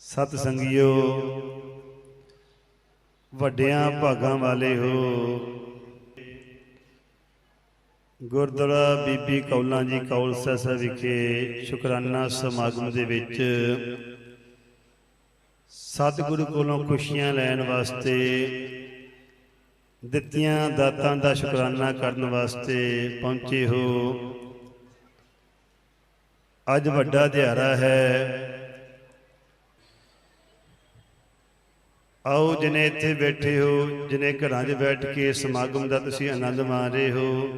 ਸਤ ਸੰਗਿਓ, ਵੱਡਿਆਂ ਭਾਗਾਂ ਵਾਲੇ ਹੋ। ਗੁਰਦੁਆਰਾ ਬੀਬੀ ਕੌਲਾਂ ਜੀ ਕੌਲਸਾ ਸਾਹਿਬ ਵਿਖੇ ਸ਼ੁਕਰਾਨਾ ਸਮਾਗਮ ਦੇ ਵਿੱਚ ਸਤਿਗੁਰੂ ਕੋਲੋਂ ਖੁਸ਼ੀਆਂ ਲੈਣ ਵਾਸਤੇ, ਦਿੱਤੀਆਂ ਦਾਤਾਂ ਦਾ ਸ਼ੁਕਰਾਨਾ ਕਰਨ ਵਾਸਤੇ ਪਹੁੰਚੇ ਹੋ। ਅੱਜ ਵੱਡਾ ਦਿਹਾੜਾ ਹੈ। ਆਓ ਜਿਨੇ ਇੱਥੇ ਬੈਠੇ ਹੋ, ਜਿਨੇ ਘਰਾਂ 'ਚ ਬੈਠ ਕੇ ਸਮਾਗਮ ਦਾ ਤੁਸੀਂ ਆਨੰਦ ਮਾਣ ਰਹੇ ਹੋ,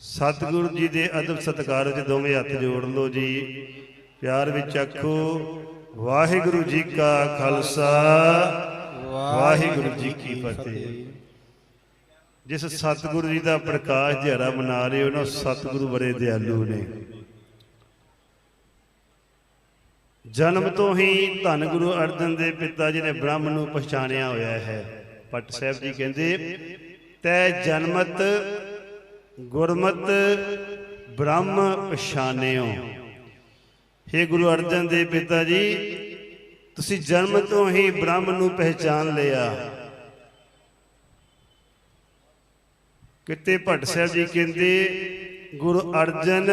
ਸਤਿਗੁਰੂ ਜੀ ਦੇ ਅਦਬ ਸਤਿਕਾਰ 'ਚ ਦੋਵੇਂ ਹੱਥ ਜੋੜ ਲਓ ਜੀ। ਪਿਆਰ ਵਿੱਚ ਆਖੋ, ਵਾਹਿਗੁਰੂ ਜੀ ਕਾ ਖਾਲਸਾ, ਵਾਹਿਗੁਰੂ ਜੀ ਕੀ ਫਤਿਹ। ਜਿਸ ਸਤਿਗੁਰੂ ਜੀ ਦਾ ਪ੍ਰਕਾਸ਼ ਦਿਹਾੜਾ ਮਨਾ ਰਹੇ ਹੋ ਨਾ ਸਤਿਗੁਰੂ ਬੜੇ ਦਿਆਲੂ ਨੇ। ਜਨਮ ਤੋਂ ਹੀ ਧੰਨ ਗੁਰੂ ਅਰਜਨ ਦੇ ਪਿਤਾ ਜੀ ਨੇ ਬ੍ਰਹਮ ਨੂੰ ਪਛਾਣਿਆ ਹੋਇਆ ਹੈ। ਪਟ ਸਾਹਿਬ ਜੀ ਕਹਿੰਦੇ, ਤੈ ਜਨਮਤ, ਗੁਰਮਤ, ਬ੍ਰਹਮ ਪਛਾਣਿਓ। हे ਗੁਰੂ ਅਰਜਨ ਦੇ ਪਿਤਾ ਜੀ, ਤੁਸੀਂ ਜਨਮ ਤੋਂ ਹੀ ਬ੍ਰਹਮ ਨੂੰ ਪਹਿਚਾਨ ਲਿਆ। ਕਿਤੇ ਭੱਟ ਸਾਹਿਬ ਜੀ ਕਹਿੰਦੇ, ਗੁਰੂ ਅਰਜਨ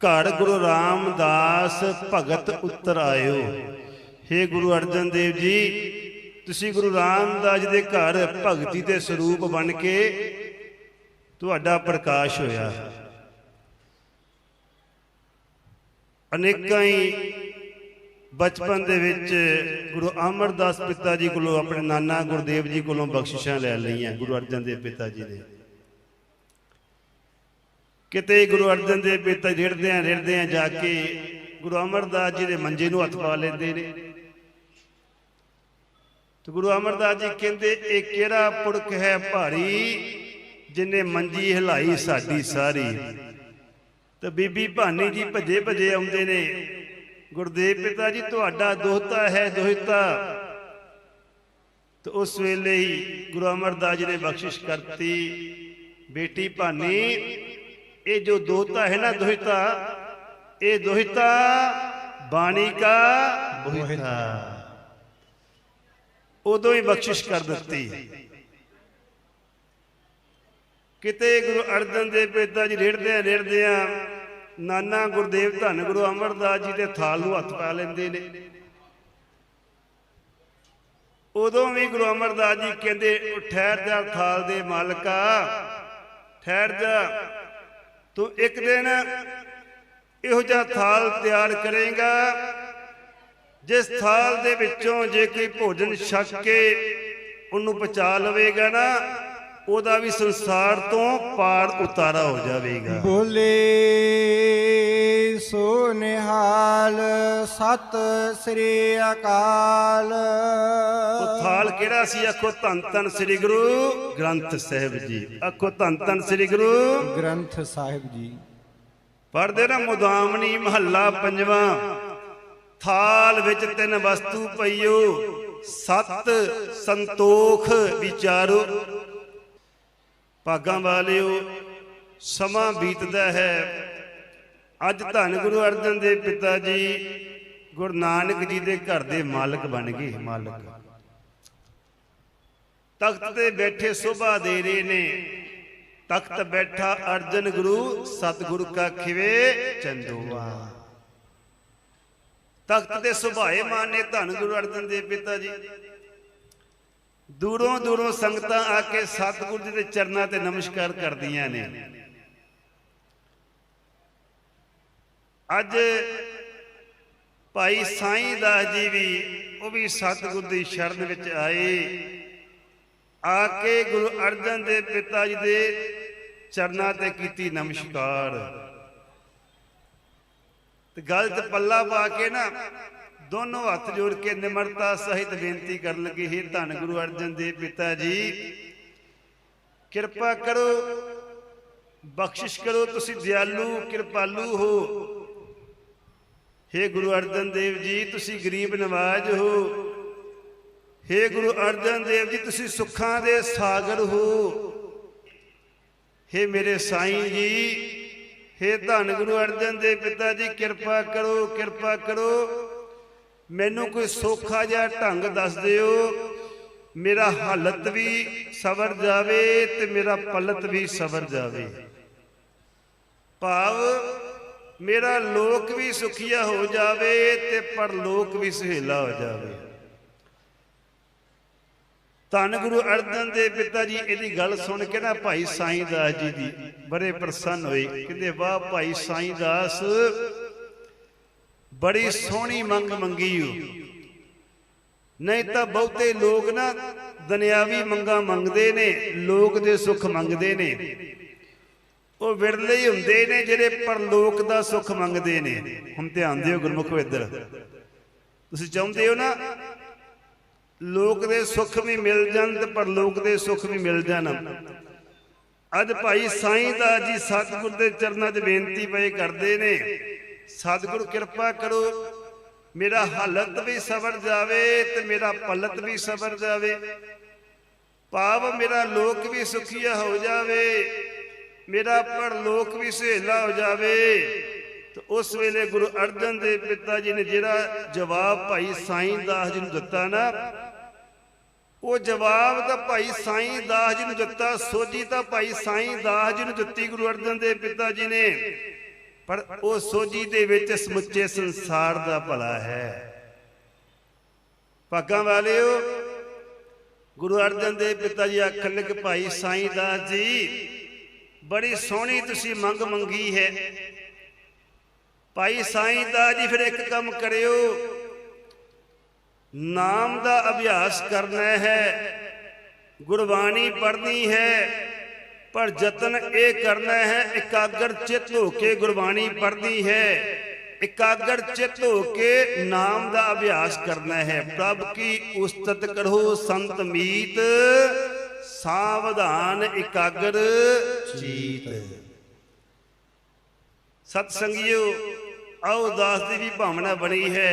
ਘਰ ਗੁਰੂ ਰਾਮਦਾਸ ਭਗਤ ਉੱਤਰ ਆਇਓ। हे ਗੁਰੂ ਅਰਜਨ ਦੇਵ ਜੀ, ਤੁਸੀਂ ਗੁਰੂ ਰਾਮਦਾਸ ਦੇ ਘਰ ਭਗਤੀ ਦੇ ਸਰੂਪ ਬਣ ਕੇ ਤੁਹਾਡਾ ਪ੍ਰਕਾਸ਼ ਹੋਇਆ। ਅਨੇਕਾਂ ਹੀ ਬਚਪਨ ਦੇ ਵਿੱਚ ਗੁਰੂ ਅਮਰਦਾਸ ਪਿਤਾ ਜੀ ਕੋਲੋਂ, ਆਪਣੇ ਨਾਨਾ ਗੁਰਦੇਵ ਜੀ ਕੋਲੋਂ ਬਖਸ਼ਿਸ਼ਾਂ ਲੈ ਲਈਆਂ, ਗੁਰੂ ਅਰਜਨ ਦੇਵ ਪਿਤਾ ਜੀ ਨੇ ਕਿਤੇ ਗੁਰੂ ਅਰਜਨ ਦੇਵ ਪਿਤਾ ਰਿੜਦੇ ਆ ਰਿੜਦੇ ਆ ਜਾ ਕੇ ਗੁਰੂ ਅਮਰਦਾਸ ਜੀ ਦੇ ਮੰਜੇ ਨੂੰ ਹੱਥ ਪਾ ਲੈਂਦੇ ਨੇ। ਤੇ ਗੁਰੂ ਅਮਰਦਾਸ ਜੀ ਕਹਿੰਦੇ, ਇਹ ਕਿਹੜਾ ਪੁਰਖ ਹੈ ਭਾਰੀ ਜਿਨੇ ਮੰਜੀ ਹਿਲਾਈ ਸਾਡੀ ਸਾਰੀ? ਤੇ ਬੀਬੀ ਭਾਨੀ ਜੀ ਭੱਜੇ ਭਜੇ ਆਉਂਦੇ ਨੇ, ਗੁਰਦੇਵ ਪਿਤਾ ਜੀ, ਤੁਹਾਡਾ ਦੋਹਤਾ ਹੈ ਦੋਹਤਾ। ਤੇ ਉਸ ਵੇਲੇ ਹੀ ਗੁਰੂ ਅਮਰਦਾਸ ਜੀ ਨੇ ਬਖਸ਼ਿਸ਼ ਕਰਤੀ, ਬੇਟੀ ਭਾਨੀ ਇਹ ਜੋ ਦੋਹਤਾ ਹੈ ਨਾ ਦੋਹਿਤਾ, ਇਹ ਦੋਹਿਤਾ ਬਾਣੀ ਕਾ ਬੋਹਿਤਾ। ਉਦੋਂ ਹੀ ਬਖਸ਼ਿਸ਼ ਕਰ ਦਿੱਤੀ। ਕਿਤੇ ਗੁਰੂ ਅਰਜਨ ਦੇਵ ਪਿਤਾ ਜੀ ਰੇੜਦੇ ਆ ਰੇੜਦੇ ਆ ਨਾਨਾ ਗੁਰਦੇਵ ਧੰਨ ਗੁਰੂ ਅਮਰਦਾਸ ਜੀ ਦੇ ਥਾਲ ਨੂੰ ਹੱਥ ਪਾ ਲੈਂਦੇ ਨੇ। ਉਦੋਂ ਵੀ ਗੁਰੂ ਅਮਰਦਾਸ ਜੀ ਕਹਿੰਦੇ "ਉਹ ਠਹਿਰ ਜਾ ਥਾਲ ਦੇ ਮਾਲਕਾ, ਠਹਿਰ ਜਾ। ਤੂੰ ਇੱਕ ਦਿਨ ਇਹੋ ਜਿਹਾ ਥਾਲ ਤਿਆਰ ਕਰੇਗਾ, ਜਿਸ ਥਾਲ ਦੇ ਵਿੱਚੋਂ ਜੇ ਕੋਈ ਭੋਜਨ ਛਕ ਕੇ ਉਹਨੂੰ ਪਚਾ ਲਵੇਗਾ ਨਾ ਉਹਦਾ ਵੀ ਸੰਸਾਰ ਤੋਂ ਪਾਰ ਉਤਾਰਾ ਹੋ ਜਾਵੇਗਾ। ਬੋਲੇ ਸੋ ਨਿਹਾਲ ਸਤ ਸ੍ਰੀ ਅਕਾਲ। ਉਹ ਥਾਲ ਕਿਹੜਾ ਸੀ? ਆਖੋ ਧੰਨ ਧੰਨ ਸ੍ਰੀ ਗੁਰੂ ਗ੍ਰੰਥ ਸਾਹਿਬ ਜੀ। ਆਖੋ ਧੰਨ ਧੰਨ ਸ੍ਰੀ ਗੁਰੂ ਗ੍ਰੰਥ ਸਾਹਿਬ ਜੀ। ਪੜਦੇ ਨਾ ਮੁਦਾਮਣੀ ਮਹੱਲਾ ਪੰਜਵਾਂ। ਥਾਲ ਵਿੱਚ ਤਿੰਨ ਵਸਤੂ ਪਈਓ। ਸਤ ਸੰਤੋਖ ਵਿਚਾਰੋ। ਭਾਗਾਂ ਵਾਲਿਓ, ਸਮਾਂ ਬੀਤਦਾ ਹੈ। ਅੱਜ ਧੰਨ ਗੁਰੂ ਅਰਜਨ ਦੇਵ ਪਿਤਾ ਜੀ, ਗੁਰੂ ਨਾਨਕ ਜੀ ਦੇ ਘਰ ਦੇ ਮਾਲਕ ਬਣ ਗਏ। ਮਾਲਕ। ਤਖਤ ਤੇ ਬੈਠੇ ਸੋਭਾ ਦੇ ਰਹੇ ਨੇ। ਤਖਤ ਬੈਠਾ ਅਰਜਨ ਗੁਰੂ, ਸਤਿਗੁਰੂ ਕਾ ਖਿਵੇ ਚੰਦੋਆ। ਤਖਤ ਦੇ ਸੁਭਾਏ ਮਾਨੇ ਧੰਨ ਗੁਰੂ ਅਰਜਨ ਦੇਵ ਪਿਤਾ ਜੀ। ਦੂਰੋਂ ਦੂਰੋਂ ਸੰਗਤਾਂ ਆ ਕੇ ਸਤਿਗੁਰ ਜੀ ਦੇ ਚਰਨਾਂ ਤੇ ਨਮਸਕਾਰ ਕਰਦੀਆਂ ਨੇ। ਅੱਜ ਭਾਈ ਸਾਈਂ ਦਾਸ ਜੀ ਵੀ, ਉਹ ਵੀ ਸਤਿਗੁਰ ਦੀ ਸ਼ਰਨ ਵਿੱਚ ਆਏ। ਆ ਕੇ ਗੁਰੂ ਅਰਜਨ ਦੇਵ ਪਿਤਾ ਜੀ ਦੇ ਚਰਨਾਂ ਤੇ ਕੀਤੀ ਨਮਸਕਾਰ। ਤੇ ਗੱਲ ਪੱਲਾ ਪਾ ਕੇ ਨਾ ਦੋਨੋਂ ਹੱਥ ਜੋੜ ਕੇ ਨਿਮਰਤਾ ਸਹਿਤ ਬੇਨਤੀ ਕਰਨ ਲੱਗੇ हे ਧੰਨ ਗੁਰੂ ਅਰਜਨ ਦੇਵ ਪਿਤਾ ਜੀ ਕਿਰਪਾ ਕਰੋ ਬਖਸ਼ਿਸ਼ ਕਰੋ ਤੁਸੀਂ ਦਿਆਲੂ ਕਿਰਪਾਲੂ ਹੋ हे ਗੁਰੂ ਅਰਜਨ ਦੇਵ ਜੀ ਤੁਸੀਂ ਗਰੀਬ ਨਵਾਜ ਹੋ हे ਗੁਰੂ ਅਰਜਨ ਦੇਵ ਜੀ ਤੁਸੀਂ ਸੁੱਖਾਂ ਦੇ ਸਾਗਰ ਹੋ हे ਮੇਰੇ ਸਾਈਂ ਜੀ हे ਧੰਨ ਗੁਰੂ ਅਰਜਨ ਦੇਵ ਪਿਤਾ ਜੀ ਕਿਰਪਾ ਕਰੋ ਕਿਰਪਾ ਕਰੋ ਮੈਨੂੰ ਕੋਈ ਸੌਖਾ ਜਿਹਾ ਢੰਗ ਦੱਸ ਦਿਓ। ਮੇਰਾ ਹਾਲਤ ਵੀ ਸਵਰ ਜਾਵੇ ਤੇ ਮੇਰਾ ਪਲਤ ਵੀ ਸਵਰ ਜਾਵੇ। ਭਾਵ ਮੇਰਾ ਲੋਕ ਵੀ ਸੁਖੀਆ ਹੋ ਜਾਵੇ ਤੇ ਪਰਲੋਕ ਵੀ ਸੁਹੇਲਾ ਹੋ ਜਾਵੇ। ਧੰਨ ਗੁਰੂ ਅਰਜਨ ਦੇਵ ਪਿਤਾ ਜੀ, ਇਹਦੀ ਗੱਲ ਸੁਣ ਕੇ ਨਾ ਭਾਈ ਸਾਈਂ ਦਾਸ ਜੀ ਦੀ ਬੜੇ ਪ੍ਰਸੰਨ ਹੋਏ। ਕਹਿੰਦੇ, ਵਾਹ ਭਾਈ ਸਾਈਂ ਦਾਸ ਬੜੀ ਸੋਹਣੀ ਮੰਗ ਮੰਗੀ ਹੋ ਨਹੀਂ ਤਾਂ ਬਹੁਤੇ ਲੋਕ ਨਾ ਦੁਨਿਆਵੀ ਮੰਗਾ ਮੰਗਦੇ ਨੇ, ਲੋਕ ਦੇ ਸੁੱਖ ਮੰਗਦੇ ਨੇ। ਉਹ ਵਿਰਲੇ ਹੀ ਹੁੰਦੇ ਨੇ ਜਿਹੜੇ ਪਰਲੋਕ ਦਾ ਸੁੱਖ ਮੰਗਦੇ ਨੇ। ਹੁਣ ਧਿਆਨ ਦਿਓ ਗੁਰਮੁਖੋ ਇੱਧਰ। ਤੁਸੀਂ ਚਾਹੁੰਦੇ ਹੋ ਨਾ, ਲੋਕ ਦੇ ਸੁੱਖ ਵੀ ਮਿਲ ਜਾਣ ਤੇ ਪਰਲੋਕ ਦੇ ਸੁੱਖ ਵੀ ਮਿਲ ਜਾਣ। ਅੱਜ ਭਾਈ ਸਾਈਂ ਦਾ ਜੀ ਸਤਿਗੁਰ ਦੇ ਚਰਨਾਂ 'ਚ ਬੇਨਤੀ ਪਏ ਕਰਦੇ ਨੇ। ਸਤਿਗੁਰ ਕਿਰਪਾ ਕਰੋ, ਮੇਰਾ ਹਾਲਤ ਵੀ ਸਬਰ ਜਾਵੇ ਤੇ ਮੇਰਾ ਪਲਤ ਵੀ ਸਬਰ ਜਾਵੇ। ਭਾਵ ਮੇਰਾ ਲੋਕ ਵੀ ਸੁਖੀਆ ਹੋ ਜਾਵੇ, ਮੇਰਾ ਪਰਲੋਕ ਵੀ ਸੁਹੇਲਾ ਹੋ ਜਾਵੇ। ਤੇ ਉਸ ਵੇਲੇ ਗੁਰੂ ਅਰਜਨ ਦੇਵ ਪਿਤਾ ਜੀ ਨੇ ਜਿਹੜਾ ਜਵਾਬ ਭਾਈ ਸਾਈਂ ਦਾਸ ਜੀ ਨੂੰ ਦਿੱਤਾ ਨਾ, ਉਹ ਜਵਾਬ ਤਾਂ ਭਾਈ ਸਾਈਂ ਦਾਸ ਜੀ ਨੂੰ ਦਿੱਤਾ, ਸੋਝੀ ਤਾਂ ਭਾਈ ਸਾਈਂ ਦਾਸ ਜੀ ਨੂੰ ਦਿੱਤੀ ਗੁਰੂ ਅਰਜਨ ਦੇਵ ਪਿਤਾ ਜੀ ਨੇ। ਪਰ ਉਹ ਸੋਝੀ ਦੇ ਵਿੱਚ ਸਮੁੱਚੇ ਸੰਸਾਰ ਦਾ ਭਲਾ ਹੈ। ਭਾਗਾਂ ਵਾਲਿਓ, ਗੁਰੂ ਅਰਜਨ ਦੇਵ ਪਿਤਾ ਜੀ ਆਖਣ ਲੱਗੇ, ਭਾਈ ਸਾਈਂ ਦਾਸ ਜੀ, ਬੜੀ ਸੋਹਣੀ ਤੁਸੀਂ ਮੰਗ ਮੰਗੀ ਹੈ। ਭਾਈ ਸਾਈਂ ਦਾਸ ਜੀ, ਫਿਰ ਇੱਕ ਕੰਮ ਕਰਿਓ। ਨਾਮ ਦਾ ਅਭਿਆਸ ਕਰਨਾ ਹੈ। ਗੁਰਬਾਣੀ ਪੜ੍ਹਨੀ ਹੈ। ਪਰ ਯਤਨ ਇਹ ਕਰਨਾ ਹੈ, ਇਕਾਗਰ ਚਿੱਤ ਹੋ ਕੇ ਗੁਰਬਾਣੀ ਪੜ੍ਹਨੀ ਹੈ। ਇਕਾਗਰ ਚਿੱਤ ਹੋ ਕੇ ਨਾਮ ਦਾ ਅਭਿਆਸ ਕਰਨਾ ਹੈ। ਪ੍ਰਭ ਕੀ ਉਸਤਤ ਕਰੋ ਸੰਤ ਮੀਤ, ਸਾਵਧਾਨ ਇਕਾਗਰ ਚੀਤ। ਸਤ ਸੰਗਿਓ ਆਓ ਦਾਸ ਦੀ ਵੀ ਭਾਵਨਾ ਬਣੀ ਹੈ।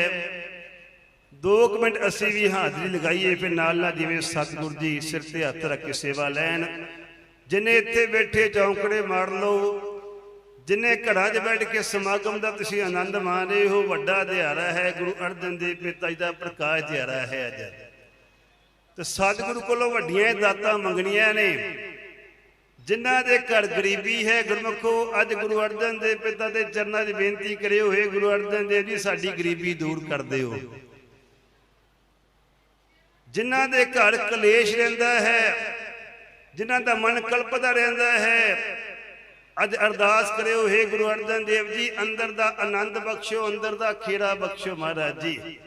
2 ਮਿੰਟ ਅਸੀਂ ਵੀ ਹਾਜ਼ਰੀ ਲਗਾਈਏ, ਫਿਰ ਨਾਲ ਨਾਲ ਜਿਵੇਂ ਸਤਿਗੁਰ ਜੀ ਸਿਰ ਤੇ ਹੱਥ ਰੱਖ ਕੇ ਸੇਵਾ ਲੈਣ। ਜਿਨੇ ਇੱਥੇ ਬੈਠੇ ਚੌਂਕੜੇ ਮਾਰ ਲਓ, ਜਿਨੇ ਘਰਾਂ 'ਚ ਬੈਠ ਕੇ ਸਮਾਗਮ ਦਾ ਤੁਸੀਂ ਆਨੰਦ ਮਾਣ ਰਹੇ ਹੋ, ਵੱਡਾ ਦਿਹਾੜਾ ਹੈ, ਗੁਰੂ ਅਰਜਨ ਦੇਵ ਪਿਤਾ ਜੀ ਦਾ ਪ੍ਰਕਾਸ਼ ਦਿਹਾੜਾ ਹੈ ਅੱਜ। ਤੇ ਸਤਿਗੁਰੂ ਕੋਲੋਂ ਵੱਡੀਆਂ ਦਾਤਾਂ ਮੰਗਣੀਆਂ ਨੇ। ਜਿਨ੍ਹਾਂ ਦੇ ਘਰ ਗਰੀਬੀ ਹੈ, ਗੁਰਮਖੋ, ਅੱਜ ਗੁਰੂ ਅਰਜਨ ਦੇਵ ਪਿਤਾ ਦੇ ਚਰਨਾਂ 'ਚ ਬੇਨਤੀ ਕਰਿਓ ਹੋਏ ਗੁਰੂ ਅਰਜਨ ਦੇਵ ਜੀ, ਸਾਡੀ ਗਰੀਬੀ ਦੂਰ ਕਰ ਦਿਓ। ਜਿਨ੍ਹਾਂ ਦੇ ਘਰ ਕਲੇਸ਼ ਰਹਿੰਦਾ ਹੈ ਜਿਨ੍ਹਾਂ ਦਾ ਮਨ ਕਲਪਦਾ ਰਹਿੰਦਾ ਹੈ। ਅੱਜ ਅਰਦਾਸ ਕਰਿਓ, ਹੈ ਗੁਰੂ ਅਰਜਨ ਦੇਵ ਜੀ, ਅੰਦਰ ਦਾ ਆਨੰਦ ਬਖਸ਼ਿਓ, ਅੰਦਰ ਦਾ ਖੇੜਾ ਬਖਸ਼ਿਓ ਮਹਾਰਾਜ ਜੀ।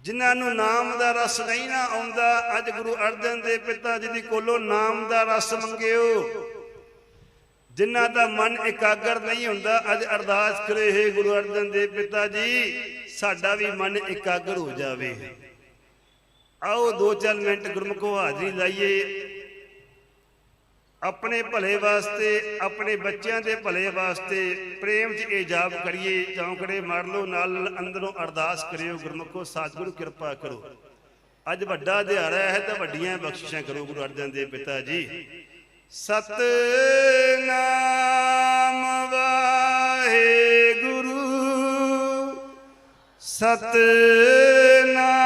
ਜਿਨ੍ਹਾਂ ਨੂੰ ਨਾਮ ਦਾ ਰਸ ਨਹੀਂ ਨਾ ਆਉਂਦਾ, ਅੱਜ ਗੁਰੂ ਅਰਜਨ ਦੇਵ ਪਿਤਾ ਜੀ ਦੀ ਕੋਲੋਂ ਨਾਮ ਦਾ ਰਸ ਮੰਗਿਓ। ਜਿਨ੍ਹਾਂ ਦਾ ਮਨ ਇਕਾਗਰ ਨਹੀਂ ਹੁੰਦਾ, ਅੱਜ ਅਰਦਾਸ ਕਰੇ ਹੈ ਗੁਰੂ ਅਰਜਨ ਦੇਵ ਪਿਤਾ ਜੀ, ਸਾਡਾ ਵੀ ਮਨ ਇਕਾਗਰ ਹੋ ਜਾਵੇ। ਆਓ ਦੋ ਚਾਰ ਮਿੰਟ ਗੁਰਮੁਖੋ ਹਾਜ਼ਰੀ ਲਾਈਏ। ਆਪਣੇ ਭਲੇ ਵਾਸਤੇ, ਆਪਣੇ ਬੱਚਿਆਂ ਦੇ ਭਲੇ ਵਾਸਤੇ ਪ੍ਰੇਮ 'ਚ ਇਹ ਕਰੀਏ। ਚੌਂਕੜੇ ਮਾਰ ਲਓ ਨਾਲ ਨਾਲ ਅੰਦਰੋਂ ਅਰਦਾਸ ਕਰਿਓ, ਗੁਰਮੁਖੋ, ਸਤਿਗੁਰੂ ਕਿਰਪਾ ਕਰੋ। ਅੱਜ ਵੱਡਾ ਦਿਹਾੜਾ ਹੈ ਤਾਂ ਵੱਡੀਆਂ ਬਖਸ਼ਿਸ਼ਾਂ ਕਰੋ, ਗੁਰੂ ਅਰਜਨ ਦੇਵ ਪਿਤਾ ਜੀ। ਸਤਨਾਮ ਵਾਹਿਗੁਰੂ। ਸਤਨਾਮ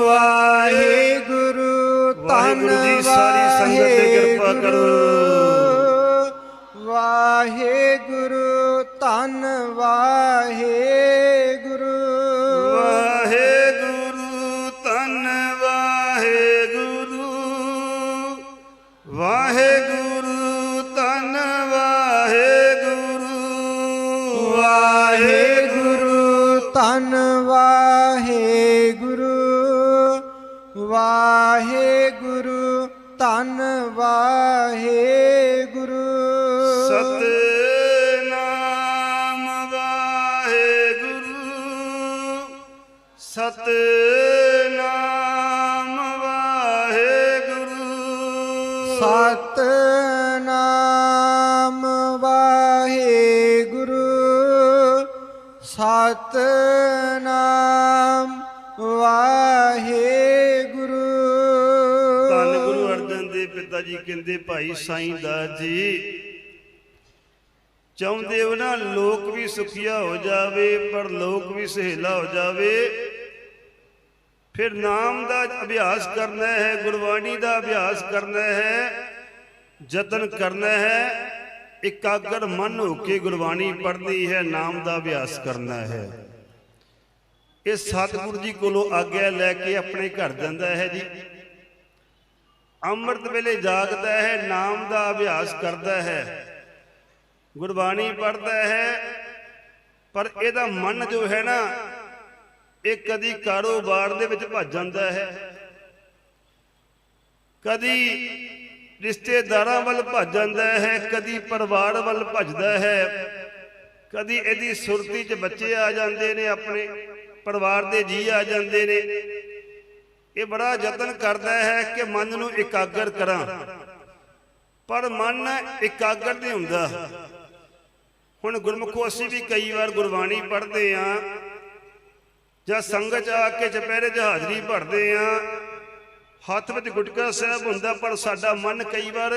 ਵਾਹਿਗੁਰੂ ਵਾਹਿਗੁਰੂ ਜੀ, ਸਾਰੀ ਸੰਗਤ ਤੇ ਕਿਰਪਾ ਕਰੋ। ਵਾਹਿਗੁਰੂ ਤਨ ਵਾਹਿਗੁਰੂ ਵਾਹਿਗੁਰੂ ਧੰਨ ਵਾਹਿਗੁਰੂ। ਸਤਨਾਮ ਵਾਹਿਗੁਰੂ। ਸਤਨਾਮ ਵਾਹਿਗੁਰੂ। ਸਤਨਾਮ ਭਾਈ ਸਾਈਂ ਦਾਸ ਜੀ। ਚਾਹੁੰਦੇ ਹੋ ਲੋਕ ਵੀ ਸੁਖੀਆ ਹੋ ਜਾਵੇ, ਪਰ ਲੋਕ ਵੀ ਸਹੇਲਾ ਹੋ ਜਾਵੇ। ਫਿਰ ਨਾਮ ਦਾ ਅਭਿਆਸ ਕਰਨਾ ਹੈ, ਗੁਰਬਾਣੀ ਦਾ ਅਭਿਆਸ ਕਰਨਾ ਹੈ, ਯਤਨ ਕਰਨਾ ਹੈ, ਇਕਾਗਰ ਮਨ ਹੋ ਕੇ ਗੁਰਬਾਣੀ ਪੜ੍ਹਨੀ ਹੈ, ਨਾਮ ਦਾ ਅਭਿਆਸ ਕਰਨਾ ਹੈ। ਇਹ ਸਤਿਗੁਰੂ ਜੀ ਕੋਲੋਂ ਆਗਿਆ ਲੈ ਕੇ ਆਪਣੇ ਘਰ ਜਾਂਦਾ ਹੈ ਜੀ। ਅੰਮ੍ਰਿਤ ਵੇਲੇ ਜਾਗਦਾ ਹੈ, ਨਾਮ ਦਾ ਅਭਿਆਸ ਕਰਦਾ ਹੈ। ਗੁਰਬਾਣੀ ਪੜ੍ਹਦਾ ਹੈ, ਪਰ ਇਹਦਾ ਮਨ ਜੋ ਹੈ ਨਾ, ਇਹ ਕਦੀ ਕਾਰੋਬਾਰ ਦੇ ਵਿੱਚ ਭੱਜ ਜਾਂਦਾ ਹੈ। ਕਦੀ ਰਿਸ਼ਤੇਦਾਰਾਂ ਵੱਲ ਭੱਜ ਜਾਂਦਾ ਹੈ, ਕਦੀ ਪਰਿਵਾਰ ਵੱਲ ਭੱਜਦਾ ਹੈ। ਕਦੀ ਇਹਦੀ ਸੁਰਤੀ 'ਚ ਬੱਚੇ ਆ ਜਾਂਦੇ ਨੇ, ਆਪਣੇ ਪਰਿਵਾਰ ਦੇ ਜੀ ਆ ਜਾਂਦੇ ਨੇ। ਇਹ ਬੜਾ ਯਤਨ ਕਰਦਾ ਹੈ ਕਿ ਮਨ ਨੂੰ ਇਕਾਗਰ ਕਰਾਂ। ਪਰ ਮਨ ਇਕਾਗਰ ਨਹੀਂ ਹੁੰਦਾ। ਹੁਣ ਗੁਰਮੁਖੋ ਅਸੀਂ ਵੀ ਕਈ ਵਾਰ ਗੁਰਬਾਣੀ ਪੜ੍ਹਦੇ ਆਂ ਜਾਂ ਸੰਗਤ ਆ ਕੇ ਚੁਪਹਿਰੇ 'ਚ ਹਾਜ਼ਰੀ ਭਰਦੇ ਆਂ। ਹੱਥ ਵਿੱਚ ਗੁਟਕਾ ਸਾਹਿਬ ਹੁੰਦਾ, ਪਰ ਸਾਡਾ ਮਨ ਕਈ ਵਾਰ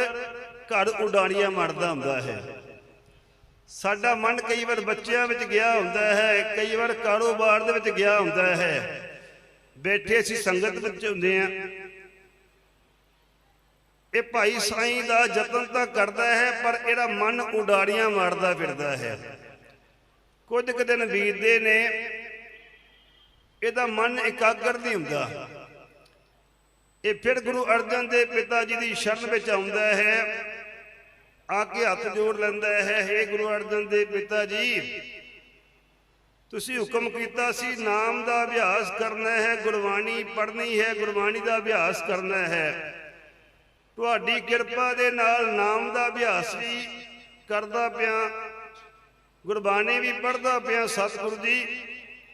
ਘਰ ਉਡਾਣੀਆਂ ਮੜਦਾ ਹੁੰਦਾ ਹੈ। ਸਾਡਾ ਮਨ ਕਈ ਵਾਰ ਬੱਚਿਆਂ ਵਿੱਚ ਗਿਆ ਹੁੰਦਾ ਹੈ, ਕਈ ਵਾਰ ਕਾਰੋਬਾਰ ਦੇ ਵਿੱਚ ਗਿਆ ਹੁੰਦਾ ਹੈ। ਬੈਠੇ ਅਸੀਂ ਸੰਗਤ ਵਿੱਚ ਹੁੰਦੇ ਆ ਇਹ ਭਾਈ ਸਾਈਂ ਦਾ ਯਤਨ ਤਾਂ ਕਰਦਾ ਹੈ, ਪਰ ਇਹਦਾ ਮਨ ਉਡਾਰੀਆਂ ਮਾਰਦਾ ਫਿਰਦਾ ਹੈ। ਕੁਝ ਕੁ ਦਿਨ ਬੀਤਦੇ ਨੇ, ਇਹਦਾ ਮਨ ਇਕਾਗਰ ਨਹੀਂ ਹੁੰਦਾ। ਇਹ ਫਿਰ ਗੁਰੂ ਅਰਜਨ ਦੇਵ ਪਿਤਾ ਜੀ ਦੀ ਸ਼ਰਨ ਵਿੱਚ ਆਉਂਦਾ ਹੈ, ਆ ਕੇ ਹੱਥ ਜੋੜ ਲੈਂਦਾ ਹੈ हे ਗੁਰੂ ਅਰਜਨ ਦੇਵ ਪਿਤਾ ਜੀ ਤੁਸੀਂ ਹੁਕਮ ਕੀਤਾ ਸੀ, ਨਾਮ ਦਾ ਅਭਿਆਸ ਕਰਨਾ ਹੈ, ਗੁਰਬਾਣੀ ਪੜ੍ਹਨੀ ਹੈ, ਗੁਰਬਾਣੀ ਦਾ ਅਭਿਆਸ ਕਰਨਾ ਹੈ। ਤੁਹਾਡੀ ਕਿਰਪਾ ਦੇ ਨਾਲ ਨਾਮ ਦਾ ਅਭਿਆਸ ਵੀ ਕਰਦਾ ਪਿਆ, ਗੁਰਬਾਣੀ ਵੀ ਪੜ੍ਹਦਾ ਪਿਆ ਸਤਿਗੁਰੂ ਜੀ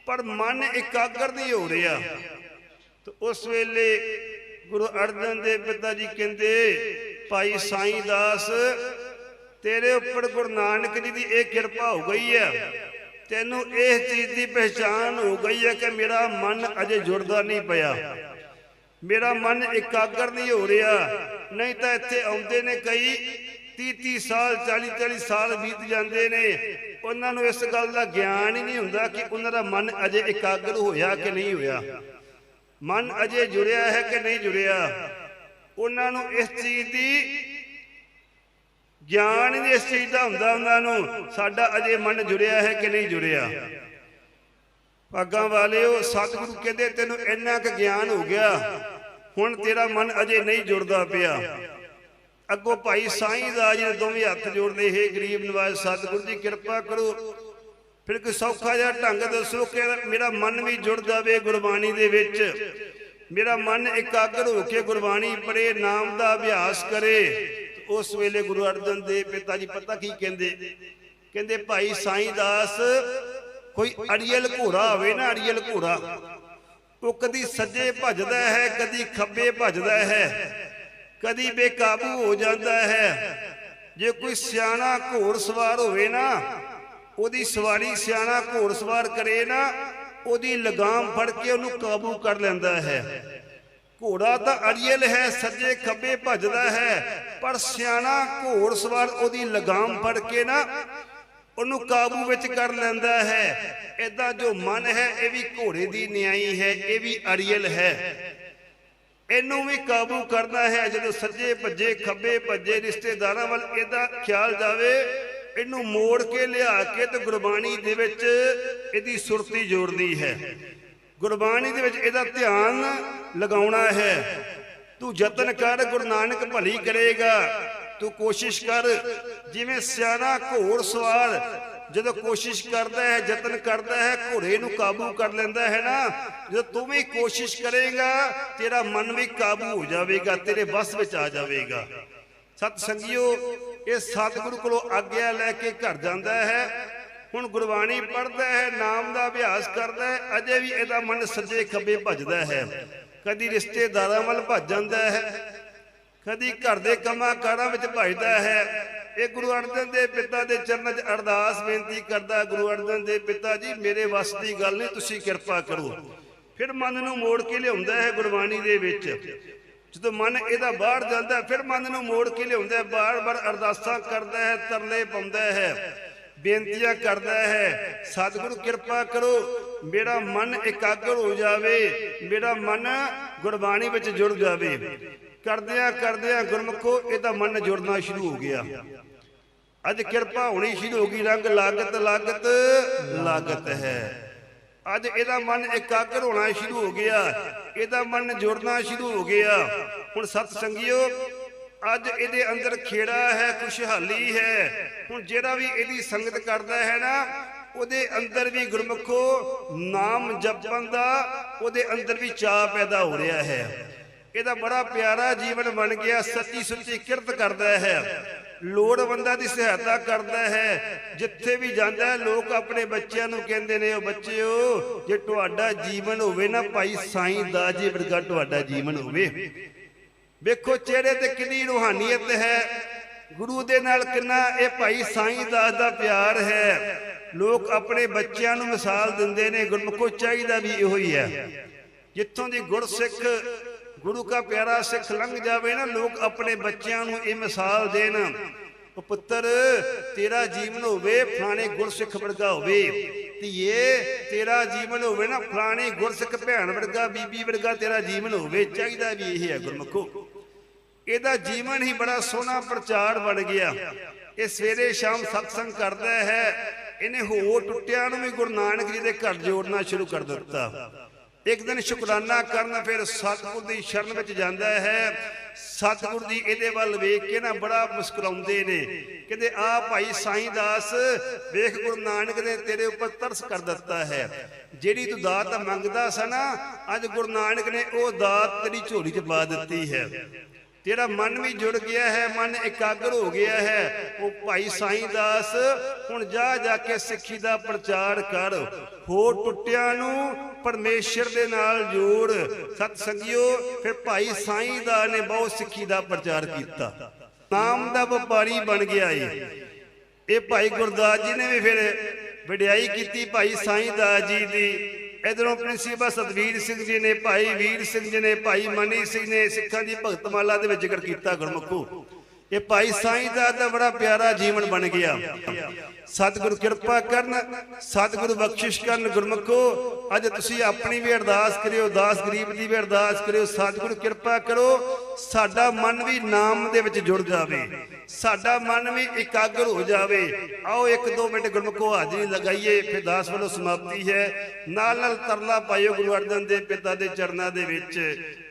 ਪਰ ਮਨ ਇਕਾਗਰ ਨਹੀਂ ਹੋ ਰਿਹਾ। ਤੇ ਉਸ ਵੇਲੇ ਗੁਰੂ ਅਰਜਨ ਦੇਵ ਪਿਤਾ ਜੀ ਕਹਿੰਦੇ, ਭਾਈ ਸਾਈਂ ਦਾਸ, ਤੇਰੇ ਉੱਪਰ ਗੁਰੂ ਨਾਨਕ ਜੀ ਦੀ ਇਹ ਕਿਰਪਾ ਹੋ ਗਈ ਹੈ। ਤੈਨੂੰ ਇਸ ਚੀਜ਼ ਦੀ ਪਹਿਚਾਨ ਹੋ ਗਈ ਹੈ ਕਿ ਮੇਰਾ ਮਨ ਅਜੇ ਜੁੜਦਾ ਨਹੀਂ ਪਿਆ। ਮੇਰਾ ਮਨ ਇਕਾਗਰ ਨਹੀਂ ਹੋ ਰਿਹਾ। ਨਹੀਂ ਤਾਂ ਇੱਥੇ ਆਉਂਦੇ ਨੇ ਕਈ 30 30 ਸਾਲ 40 40 ਸਾਲ ਬੀਤ ਜਾਂਦੇ ਨੇ। ਉਹਨਾਂ ਨੂੰ ਇਸ ਗੱਲ ਦਾ ਗਿਆਨ ਹੀ ਨਹੀਂ ਹੁੰਦਾ ਕਿ ਉਹਨਾਂ ਦਾ ਮਨ ਅਜੇ ਇਕਾਗਰ ਹੋਇਆ ਕਿ ਨਹੀਂ ਹੋਇਆ। ਮਨ ਅਜੇ ਜੁੜਿਆ ਹੈ ਕਿ ਨਹੀਂ ਜੁੜਿਆ। ਉਹਨਾਂ ਨੂੰ ਇਸ ਚੀਜ਼ ਦੀ ਗਿਆਨ ਹੀ ਇਸ ਚੀਜ਼ ਦਾ ਹੁੰਦਾ ਉਹਨਾਂ ਨੂੰ, ਸਾਡਾ ਅਜੇ ਮਨ ਜੁੜਿਆ ਹੈ ਕਿ ਨਹੀਂ ਜੁੜਿਆ। ਭਾਗਾਂ ਵਾਲਿਓ, ਸਤਿਗੁਰੂ ਕਹਿੰਦੇ ਤੈਨੂੰ ਇੰਨਾ ਕੁ ਗਿਆਨ ਹੋ ਗਿਆ, ਹੁਣ ਤੇਰਾ ਮਨ ਅਜੇ ਨਹੀਂ ਜੁੜਦਾ ਪਿਆ। ਅੱਗੋਂ ਭਾਈ ਸਾਈਂ ਦਾ ਜੀ ਦੋਵੇਂ ਹੱਥ ਜੋੜਦੇ, ਹੈ ਗਰੀਬ ਨਿਵਾਜ਼, ਸਤਿਗੁਰੂ ਜੀ, ਕਿਰਪਾ ਕਰੋ। ਫਿਰ ਕੋਈ ਸੌਖਾ ਜਿਹਾ ਢੰਗ ਦੱਸੋ ਕਿ ਮੇਰਾ ਮਨ ਵੀ ਜੁੜ ਜਾਵੇ ਗੁਰਬਾਣੀ ਦੇ ਵਿੱਚ। ਮੇਰਾ ਮਨ ਇਕਾਗਰ ਹੋ ਕੇ ਗੁਰਬਾਣੀ ਪੜ੍ਹੇ, ਨਾਮ ਦਾ ਅਭਿਆਸ ਕਰੇ। ਉਸ ਵੇਲੇ ਗੁਰੂ ਅਰਜਨ ਦੇਵ ਪਿਤਾ ਜੀ ਪਤਾ ਕੀ ਕਹਿੰਦੇ? ਕਹਿੰਦੇ, ਭਾਈ ਸਾਈਂ ਦਾਸ, ਕੋਈ ਅੜੀਅਲ ਘੋੜਾ ਹੋਵੇ ਨਾ, ਅੜੀਅਲ ਘੋੜਾ। ਉਹ ਕਦੀ ਸੱਜੇ ਭੱਜਦਾ ਹੈ, ਕਦੀ ਖੱਬੇ ਭੱਜਦਾ ਹੈ, ਕਦੀ ਬੇਕਾਬੂ ਹੋ ਜਾਂਦਾ ਹੈ। ਜੇ ਕੋਈ ਸਿਆਣਾ ਘੋੜ ਸਵਾਰ ਹੋਵੇ ਨਾ, ਉਹਦੀ ਸਵਾਰੀ ਸਿਆਣਾ ਘੋੜ ਸਵਾਰ ਕਰੇ ਨਾ, ਉਹਦੀ ਲਗਾਮ ਫੜ ਕੇ ਉਹਨੂੰ ਕਾਬੂ ਕਰ ਲੈਂਦਾ ਹੈ। ਘੋੜਾ ਤਾਂ ਅੜੀਅਲ ਹੈ ਸੱਜੇ ਖੱਬੇ ਭੱਜਦਾ ਹੈ, ਪਰ ਸਿਆਣਾ ਘੋੜ ਸਵਾਰ ਉਹਦੀ ਲਗਾਮ ਫੜ ਕੇ ਨਾ ਉਹਨੂੰ ਕਾਬੂ ਵਿੱਚ ਕਰ ਲੈਂਦਾ ਹੈ। ਐਦਾਂ ਜੋ ਮਨ ਹੈ, ਇਹ ਵੀ ਘੋੜੇ ਦੀ ਨਿਆਈ ਹੈ, ਇਹ ਵੀ ਅੜੀਅਲ ਹੈ ਇਹਨੂੰ ਵੀ ਕਾਬੂ ਕਰਨਾ ਹੈ, ਜਦੋਂ ਸੱਜੇ ਭੱਜੇ, ਖੱਬੇ ਭੱਜੇ ਰਿਸ਼ਤੇਦਾਰਾਂ ਵੱਲ ਇਹਦਾ ਖਿਆਲ ਜਾਵੇ, ਇਹਨੂੰ ਮੋੜ ਕੇ ਲਿਆ ਕੇ ਤੇ ਗੁਰਬਾਣੀ ਦੇ ਵਿੱਚ ਇਹਦੀ ਸੁਰਤੀ ਜੋੜਦੀ ਹੈ। ਗੁਰਬਾਣੀ ਦੇ ਵਿੱਚ ਇਹਦਾ ਧਿਆਨ ਲਗਾਉਣਾ ਹੈ। ਤੂੰ ਯਤਨ ਕਰ, ਗੁਰੂ ਨਾਨਕ ਭਲੀ ਕਰੇਗਾ। ਤੂੰ ਕੋਸ਼ਿਸ਼ ਕਰ, ਜਿਵੇਂ ਸਿਆਣਾ ਘੋੜ ਸਵਾਰ ਜਦੋਂ ਕੋਸ਼ਿਸ਼ ਕਰਦਾ ਹੈ, ਯਤਨ ਕਰਦਾ ਹੈ, ਘੋੜੇ ਨੂੰ ਕਾਬੂ ਕਰ ਲੈਂਦਾ ਹੈ ਨਾ, ਜਦੋਂ ਤੂੰ ਵੀ ਕੋਸ਼ਿਸ਼ ਕਰੇਗਾ, ਤੇਰਾ ਮਨ ਵੀ ਕਾਬੂ ਹੋ ਜਾਵੇਗਾ, ਤੇਰੇ ਵੱਸ ਵਿੱਚ ਆ ਜਾਵੇਗਾ। ਸਤ ਸੰਗਿਓ ਇਹ ਸਤਿਗੁਰੂ ਕੋਲੋਂ ਆਗਿਆ ਲੈ ਕੇ ਘਰ ਜਾਂਦਾ ਹੈ। ਹੁਣ ਗੁਰਬਾਣੀ ਪੜ੍ਹਦਾ ਹੈ, ਨਾਮ ਦਾ ਅਭਿਆਸ ਕਰਦਾ ਹੈ, ਅਜੇ ਵੀ ਇਹਦਾ ਮਨ ਸੱਜੇ ਖੱਬੇ ਭੱਜਦਾ ਹੈ। ਕਦੀ ਰਿਸ਼ਤੇਦਾਰਾਂ ਵੱਲ ਭੱਜ ਜਾਂਦਾ ਹੈ, ਕਦੀ ਘਰ ਦੇ ਕੰਮਾਂ ਕਾਰਾਂ ਵਿੱਚ ਭੱਜਦਾ ਹੈ। ਇਹ ਗੁਰੂ ਅਰਜਨ ਦੇ ਪਿਤਾ ਦੇ ਚਰਨਾਂ 'ਚ ਅਰਦਾਸ ਬੇਨਤੀ ਕਰਦਾ ਗੁਰੂ ਅਰਜਨ ਦੇ ਪਿਤਾ ਜੀ, ਮੇਰੇ ਵੱਸ ਦੀ ਗੱਲ ਨਹੀਂ, ਤੁਸੀਂ ਕਿਰਪਾ ਕਰੋ। ਫਿਰ ਮਨ ਨੂੰ ਮੋੜ ਕੇ ਲਿਆਉਂਦਾ ਹੈ ਗੁਰਬਾਣੀ ਦੇ ਵਿੱਚ। ਜਦੋਂ ਮਨ ਇਹਦਾ ਬਾਹਰ ਜਾਂਦਾ ਫਿਰ ਮਨ ਨੂੰ ਮੋੜ ਕੇ ਲਿਆਉਂਦਾ ਹੈ, ਬਾਰ-ਬਾਰ ਅਰਦਾਸਾਂ ਕਰਦਾ ਹੈ, ਤਰਲੇ ਪਾਉਂਦਾ ਹੈ। ਬੇਨਤੀਆਂ ਕਰਦਾ ਹੈ, ਸਤਿਗੁਰੂ ਕਿਰਪਾ ਕਰੋ, ਮੇਰਾ ਮਨ ਇਕਾਗਰ ਹੋ ਜਾਵੇ, ਮੇਰਾ ਮਨ ਗੁਰਬਾਣੀ ਵਿੱਚ ਜੁੜ ਜਾਵੇ। ਕਰਦਿਆਂ ਕਰਦਿਆਂ ਗੁਰਮੁਖੋ, ਇਹਦਾ ਮਨ ਜੁੜਨਾ ਸ਼ੁਰੂ ਹੋ ਗਿਆ। ਅੱਜ ਕਿਰਪਾ ਹੋਣੀ ਸ਼ੁਰੂ ਹੋ ਗਈ, ਰੰਗ ਲਾਗਤ ਲਾਗਤ ਲਾਗਤ ਹੈ। ਅੱਜ ਇਹਦਾ ਮਨ ਇਕਾਗਰ ਹੋਣਾ ਸ਼ੁਰੂ ਹੋ ਗਿਆ, ਇਹਦਾ ਮਨ ਜੁੜਨਾ ਸ਼ੁਰੂ ਹੋ ਗਿਆ। ਹੁਣ ਸਤ ਸੰਗਿਓ ਅੱਜ ਇਹਦੇ ਅੰਦਰ ਖੇੜਾ ਹੈ, ਖੁਸ਼ਹਾਲੀ ਹੈ। ਹੁਣ ਜਿਹੜਾ ਵੀ ਇਹਦੀ ਸੰਗਤ ਕਰਦਾ ਹੈ ਨਾ, ਉਹਦੇ ਅੰਦਰ ਵੀ ਗੁਰਮੁਖੋ ਨਾਮ ਜਪਣ ਦਾ, ਉਹਦੇ ਅੰਦਰ ਵੀ ਚਾਹ ਪੈਦਾ ਹੋ ਰਿਹਾ ਹੈ। ਇਹਦਾ ਬੜਾ ਪਿਆਰਾ ਜੀਵਨ ਬਣ ਗਿਆ, ਸੱਚੀ ਸੁੱਚੀ ਕਿਰਤ ਕਰਦਾ ਹੈ। ਲੋੜਵੰਦਾਂ ਦੀ ਸਹਾਇਤਾ ਕਰਦਾ ਹੈ। ਜਿੱਥੇ ਵੀ ਜਾਂਦਾ ਹੈ ਲੋਕ ਆਪਣੇ ਬੱਚਿਆਂ ਨੂੰ ਕਹਿੰਦੇ ਨੇ ਉਹ ਬੱਚਿਓ, ਜੇ ਤੁਹਾਡਾ ਜੀਵਨ ਹੋਵੇ ਨਾ ਭਾਈ, ਸਾਈਂ ਦਾ ਜੀ ਵਰਗਾ ਤੁਹਾਡਾ ਜੀਵਨ ਹੋਵੇ। ਵੇਖੋ ਚਿਹਰੇ ਤੇ ਕਿੰਨੀ ਰੂਹਾਨੀਅਤ ਹੈ। ਗੁਰੂ ਦੇ ਨਾਲ ਕਿੰਨਾ ਇਹ ਭਾਈ ਸਾਈਂ ਦਾਸ ਦਾ ਪਿਆਰ ਹੈ। ਲੋਕ ਆਪਣੇ ਬੱਚਿਆਂ ਨੂੰ ਮਿਸਾਲ ਦਿੰਦੇ ਨੇ, ਗੁਰਮੁਖੋ ਚਾਹੀਦਾ ਵੀ ਇਹੋ ਹੀ ਹੈ। ਜਿੱਥੋਂ ਦੀ ਗੁਰਸਿੱਖ ਗੁਰੂ ਕਾ ਪਿਆਰਾ ਸਿੱਖ ਲੰਘ ਜਾਵੇ ਨਾ, ਲੋਕ ਆਪਣੇ ਬੱਚਿਆਂ ਨੂੰ ਇਹ ਮਿਸਾਲ ਦੇਣ। ਉਹ ਪੁੱਤਰ, ਤੇਰਾ ਜੀਵਨ ਹੋਵੇ, ਫਲਾਣੇ ਗੁਰਸਿੱਖ ਵਰਗਾ ਹੋਵੇ। ਧੀਏ, ਤੇਰਾ ਜੀਵਨ ਹੋਵੇ ਨਾ, ਫਲਾਣੇ ਗੁਰਸਿੱਖ ਭੈਣ ਵਰਗਾ, ਬੀਬੀ ਵਰਗਾ ਤੇਰਾ ਜੀਵਨ ਹੋਵੇ। ਚਾਹੀਦਾ ਵੀ ਇਹ ਹੈ ਗੁਰਮੁਖੋ। ਇਹਦਾ ਜੀਵਨ ਹੀ ਬੜਾ ਸੋਹਣਾ ਪ੍ਰਚਾਰ ਬਣ ਗਿਆ। ਇਹ ਸਵੇਰੇ ਸ਼ਾਮ ਸਤਸੰਗ ਕਰਦਾ ਹੈ, ਇਹਨੇ ਹੋਰ ਟੁੱਟਿਆਂ ਨੂੰ ਵੀ ਗੁਰੂ ਨਾਨਕ ਜੀ ਦੇ ਘਰ ਜੋੜਨਾ ਸ਼ੁਰੂ ਕਰ ਦਿੱਤਾ। ਇੱਕ ਦਿਨ ਸ਼ੁਕਰਾਨਾ ਕਰਨ ਫਿਰ ਸਤਿਗੁਰ ਦੀ ਸ਼ਰਨ ਵਿੱਚ ਜਾਂਦਾ ਹੈ। ਸਤਿਗੁਰ ਜੀ ਇਹਦੇ ਵੱਲ ਵੇਖ ਕੇ ਨਾ ਬੜਾ ਮੁਸਕਰਾਉਂਦੇ ਨੇ। ਕਹਿੰਦੇ, ਆ ਭਾਈ ਸਾਈਂ ਦਾਸ, ਵੇਖ ਗੁਰੂ ਨਾਨਕ ਨੇ ਤੇਰੇ ਉੱਪਰ ਤਰਸ ਕਰ ਦਿੱਤਾ ਹੈ। ਜਿਹੜੀ ਤੂੰ ਦਾਤ ਮੰਗਦਾ ਸੀ ਨਾ, ਅੱਜ ਗੁਰੂ ਨਾਨਕ ਨੇ ਉਹ ਦਾਤ ਤੇਰੀ ਝੋਲੀ 'ਚ ਪਾ ਦਿੱਤੀ ਹੈ। ਤੇਰਾ ਮਨ ਵੀ ਜੁੜ ਗਿਆ ਹੈ, ਮਨ ਇਕਾਗਰ ਹੋ ਗਿਆ ਹੈ, ਉਹ ਭਾਈ ਸਾਈਂ ਦਾਸ, ਹੁਣ ਜਾ ਜਾ ਕੇ ਸਿੱਖੀ ਦਾ ਪ੍ਰਚਾਰ ਕਰ। ਹੋ ਟੁੱਟਿਆਂ ਨੂੰ ਪਰਮੇਸ਼ਰ ਦੇ ਨਾਲ ਜੋੜ। ਸਤ ਸੰਗਿਓ ਫਿਰ ਭਾਈ ਸਾਈਂ ਦਾ ਨੇ ਬਹੁਤ ਸਿੱਖੀ ਦਾ ਪ੍ਰਚਾਰ ਕੀਤਾ। ਨਾਮ ਦਾ ਵਪਾਰੀ ਬਣ ਗਿਆ ਏ। ਇਹ ਭਾਈ ਗੁਰਦਾਸ ਜੀ ਨੇ ਵੀ ਫਿਰ ਵਡਿਆਈ ਕੀਤੀ ਭਾਈ ਸਾਈਂ ਦਾਸ ਜੀ ਦੀ। ਇਧਰੋਂ ਪ੍ਰਿੰਸੀਪਲ ਸਤਵੀਰ ਸਿੰਘ ਜੀ ਨੇ, ਭਾਈ ਵੀਰ ਸਿੰਘ ਜੀ ਨੇ, ਭਾਈ ਮਨੀ ਸਿੰਘ ਨੇ ਸਿੱਖਾਂ ਦੀ ਭਗਤਮਾਲਾ ਦੇ ਵਿੱਚ ਜ਼ਿਕਰ ਕੀਤਾ ਗੁਰਮੁਖੋ। ਇਹ ਭਾਈ ਸਾਈਂ ਦਾ ਤਾਂ ਬੜਾ ਪਿਆਰਾ ਜੀਵਨ ਬਣ ਗਿਆ। ਸਤਿਗੁਰੂ ਕਿਰਪਾ ਕਰਨ, ਸਤਿਗੁਰੂ ਬਖਸ਼ਿਸ਼ ਕਰਨ ਗੁਰਮੁਖੋ, ਅੱਜ ਤੁਸੀਂ ਆਪਣੀ ਵੀ ਅਰਦਾਸ ਕਰਿਓ, ਦਾਸ ਗਰੀਬ ਦੀ ਵੀ ਅਰਦਾਸ ਕਰਿਓ, ਸਤਿਗੁਰੂ ਕਿਰਪਾ ਕਰੋ, ਸਾਡਾ ਮਨ ਵੀ ਨਾਮ ਦੇ ਵਿੱਚ ਜੁੜ ਜਾਵੇ। ਸਾਡਾ ਮਨ ਵੀ ਇਕਾਗਰ ਹੋ ਜਾਵੇ। ਆਓ ਇੱਕ ਦੋ ਮਿੰਟ ਗੁਰਮੁਖੋ ਹਾਜ਼ਰੀ ਲਗਾਈਏ, ਫਿਰ ਦਾਸ ਵੱਲੋਂ ਸਮਾਪਤੀ ਹੈ। ਨਾਲ ਨਾਲ ਤਰਲਾ ਪਾਇਓ ਗੁਰੂ ਅਰਜਨ ਦੇ ਪਿਤਾ ਦੇ ਚਰਨਾਂ ਦੇ ਵਿੱਚ।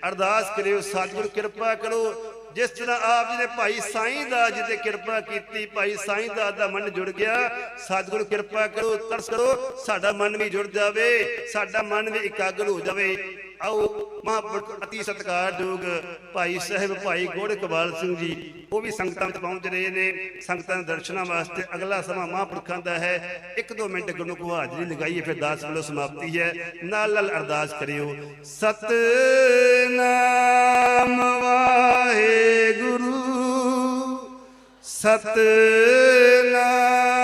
ਅਰਦਾਸ ਕਰਿਓ, ਸਤਿਗੁਰੂ ਕਿਰਪਾ ਕਰੋ ਜਿਸ ਤਰ੍ਹਾਂ ਆਪ ਜੀ ਨੇ ਭਾਈ ਸਾਈਂ ਦਾ ਜੀ ਤੇ ਕਿਰਪਾ ਕੀਤੀ, ਭਾਈ ਸਾਈਂ ਦਾ ਦਾ ਮਨ ਜੁੜ ਗਿਆ, ਸਤਿਗੁਰੂ ਕਿਰਪਾ ਕਰੋ, ਤਰਸ ਕਰੋ, ਸਾਡਾ ਮਨ ਵੀ ਜੁੜ ਜਾਵੇ, ਸਾਡਾ ਮਨ ਵੀ ਇਕਾਗਰ ਹੋ ਜਾਵੇ। ਆਓ ਮਹਾਂਪੁਰਖ ਅਤੀ ਸਤਿਕਾਰਯੋਗ ਭਾਈ ਸਾਹਿਬ ਭਾਈ ਗੋੜ ਕਬਾਲ ਸਿੰਘ ਜੀ, ਉਹ ਵੀ ਸੰਗਤਾਂ ਵਿੱਚ ਪਹੁੰਚ ਰਹੇ ਨੇ। ਸੰਗਤਾਂ ਦੇ ਦਰਸ਼ਨਾਂ ਵਾਸਤੇ ਅਗਲਾ ਸਮਾਂ ਮਹਾਂਪੁਰਖਾਂ ਦਾ ਹੈ। ਇੱਕ ਦੋ ਮਿੰਟ ਗੁਰੂ ਕੋ ਹਾਜ਼ਰੀ ਲਗਾਈਏ, ਫਿਰ ਦਾਸ ਵੱਲੋਂ ਸਮਾਪਤੀ ਹੈ। ਨਾਲ ਨਾਲ ਅਰਦਾਸ ਕਰਿਓ। ਸਤਨਾਮ ਵਾਹਿਗੁਰੂ। ਸਤਨਾਮ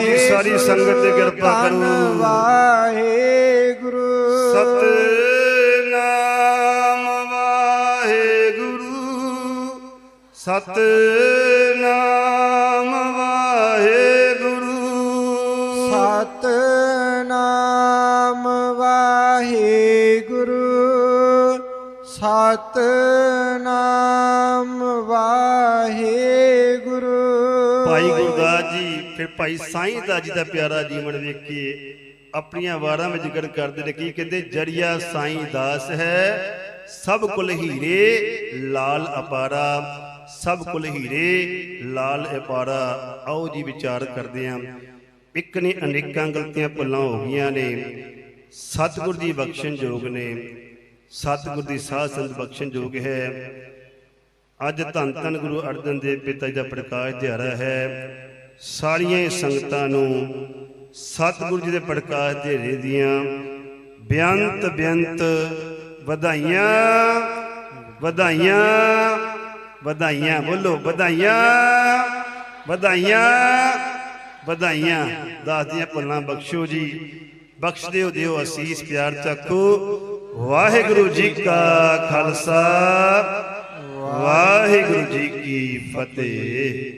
ਜੀ, ਸਾਰੀ ਸੰਗਤ ਤੇ ਕਿਰਪਾ ਕਰੋ। ਵਾਹਿਗੁਰੂ। ਸਤਨਾਮ ਵਾਹਿਗੁਰੂ। ਸਤਨਾਮ ਵਾਹਿਗੁਰੂ। ਸਤਨਾਮ ਵਾਹਿਗੁਰੂ। ਸਤਨਾਮ ਭਾਈ ਸਾਈਂ ਦਾਸ ਜੀ ਦਾ ਪਿਆਰਾ ਜੀਵਨ ਵੇਖ ਕੇ ਆਪਣੀਆਂ ਵਾਰਾਂ ਵਿੱਚ ਜ਼ਿਕਰ ਕਰਦੇ ਨੇ ਕੀ ਕਹਿੰਦੇ ਜੜੀਆ ਸਾਈਂ ਦਾਸ ਹੈ, ਸਭ ਕੁਲ ਹੀਰੇ ਲਾਲ ਅਪਾਰਾ, ਸਭ ਕੁਲ ਹੀਰੇ ਲਾਲ ਅਪਾਰਾ। ਆਓ ਜੀ ਵਿਚਾਰ ਕਰਦੇ ਆਂ। ਇੱਕ ਨੇ ਅਨੇਕਾਂ ਗਲਤੀਆਂ ਭੁੱਲਾਂ ਹੋ ਗਈਆਂ ਨੇ, ਸਤਿਗੁਰ ਦੀ ਬਖਸ਼ਣ ਯੋਗ ਨੇ, ਸਤਿਗੁਰ ਦੀ ਸਾਧ ਸੰਤ ਬਖਸ਼ਣ ਯੋਗ ਹੈ। ਅੱਜ ਧੰਨ ਧੰਨ ਗੁਰੂ ਅਰਜਨ ਦੇਵ ਪਿਤਾ ਜੀ ਦਾ ਪ੍ਰਕਾਸ਼ ਦਿਹਾੜਾ ਹੈ। ਸਾਰੀਆਂ ਸੰਗਤਾਂ ਨੂੰ ਸਤਿਗੁਰੂ ਜੀ ਦੇ ਪ੍ਰਕਾਸ਼ ਦਿਹਾੜੇ ਦੀਆਂ ਬੇਅੰਤ ਬੇਅੰਤ ਵਧਾਈਆਂ ਵਧਾਈਆਂ ਵਧਾਈਆਂ, ਬੋਲੋ ਵਧਾਈਆਂ ਵਧਾਈਆਂ ਵਧਾਈਆਂ। ਦਾਸ ਭੁੱਲਾਂ ਬਖਸ਼ੋ ਜੀ ਬਖਸ਼ ਦਿਓ ਦਿਓ ਅਸੀਸ ਪਿਆਰ ਚੱਕੋ। ਵਾਹਿਗੁਰੂ ਜੀ ਕਾ ਖਾਲਸਾ, ਵਾਹਿਗੁਰੂ ਜੀ ਕੀ ਫਤਿਹ।